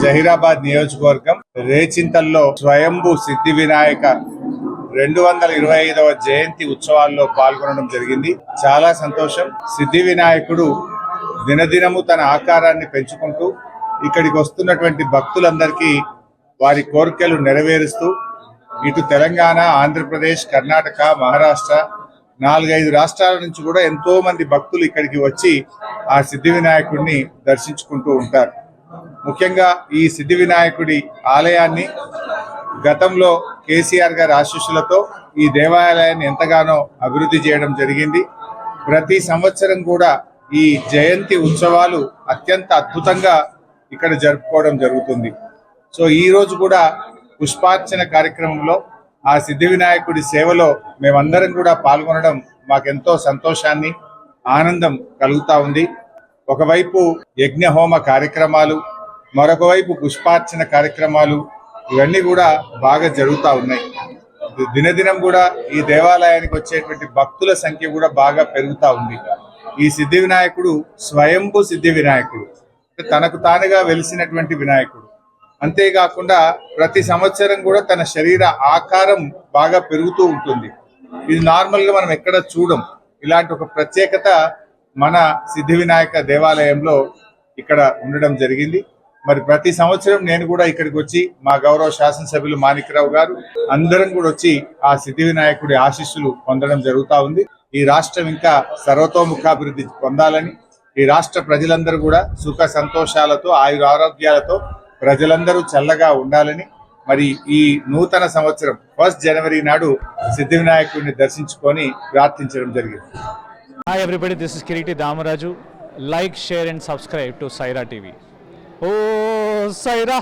జహీరాబాద్ నియోజకవర్గం రేచింతల్లో స్వయంభు సిద్ధి వినాయక రెండు వందల ఇరవై ఐదవ జయంతి ఉత్సవాల్లో పాల్గొనడం జరిగింది. చాలా సంతోషం. సిద్ధి వినాయకుడు దినదినము తన ఆకారాన్ని పెంచుకుంటూ ఇక్కడికి వస్తున్నటువంటి భక్తులందరికీ వారి కోరికలు నెరవేరుస్తూ ఇటు తెలంగాణ ఆంధ్రప్రదేశ్ కర్ణాటక మహారాష్ట్ర నాలుగైదు రాష్ట్రాల నుంచి కూడా ఎంతో మంది భక్తులు ఇక్కడికి వచ్చి ఆ సిద్ధి వినాయకుడిని దర్శించుకుంటూ ఉంటారు. ముఖ్యంగా ఈ సిద్ధి వినాయకుడి ఆలయాన్ని గతంలో కేసీఆర్ గారి ఆశీస్సులతో ఈ దేవాలయాన్ని ఎంతగానో అభివృద్ధి చేయడం జరిగింది. ప్రతి సంవత్సరం కూడా ఈ జయంతి ఉత్సవాలు అత్యంత అద్భుతంగా ఇక్కడ జరుపుకోవడం జరుగుతుంది. సో ఈ రోజు కూడా పుష్పార్చన కార్యక్రమంలో ఆ సిద్ధి వినాయకుడి సేవలో మేమందరం కూడా పాల్గొనడం మాకెంతో సంతోషాన్ని ఆనందం కలుగుతా ఉంది. ఒకవైపు యజ్ఞహోమ కార్యక్రమాలు మరొక వైపు పుష్పార్చన కార్యక్రమాలు ఇవన్నీ కూడా బాగా జరుగుతూ ఉన్నాయి. దినదినం కూడా ఈ దేవాలయానికి వచ్చేటువంటి భక్తుల సంఖ్య కూడా బాగా పెరుగుతా ఉంది. ఈ సిద్ధి వినాయకుడు స్వయంభు సిద్ధి వినాయకుడు. తనకు తానుగా వెలిసినటువంటి వినాయకుడు. అంతేకాకుండా ప్రతి సంవత్సరం కూడా తన శరీర ఆకారం బాగా పెరుగుతూ ఉంటుంది. ఇది నార్మల్గా మనం ఎక్కడ చూడం. ఇలాంటి ఒక ప్రత్యేకత మన సిద్ధి వినాయక దేవాలయంలో ఇక్కడ ఉండడం జరిగింది. మరి ప్రతి సంవత్సరం నేను కూడా ఇక్కడికి వచ్చి మా గౌరవ శాసనసభ్యులు మాణిక్రావు గారు అందరం కూడా వచ్చి ఆ సిద్ధి వినాయకుడి ఆశీస్సులు పొందడం జరుగుతా ఉంది. ఈ రాష్ట్రం ఇంకా సర్వతోముఖాభివృద్ధి పొందాలని ఈ రాష్ట్ర ప్రజలందరూ కూడా సుఖ సంతోషాలతో ఆయుర ఆరోగ్యాలతో ప్రజలందరూ చల్లగా ఉండాలని మరి ఈ నూతన సంవత్సరం ఫస్ట్ జనవరి నాడు సిద్ధి వినాయకుడిని దర్శించుకొని ప్రార్థించడం జరిగింది. Hi everybody this is Kireeti Damaraju like share and subscribe to Saira TV oh Sye Raa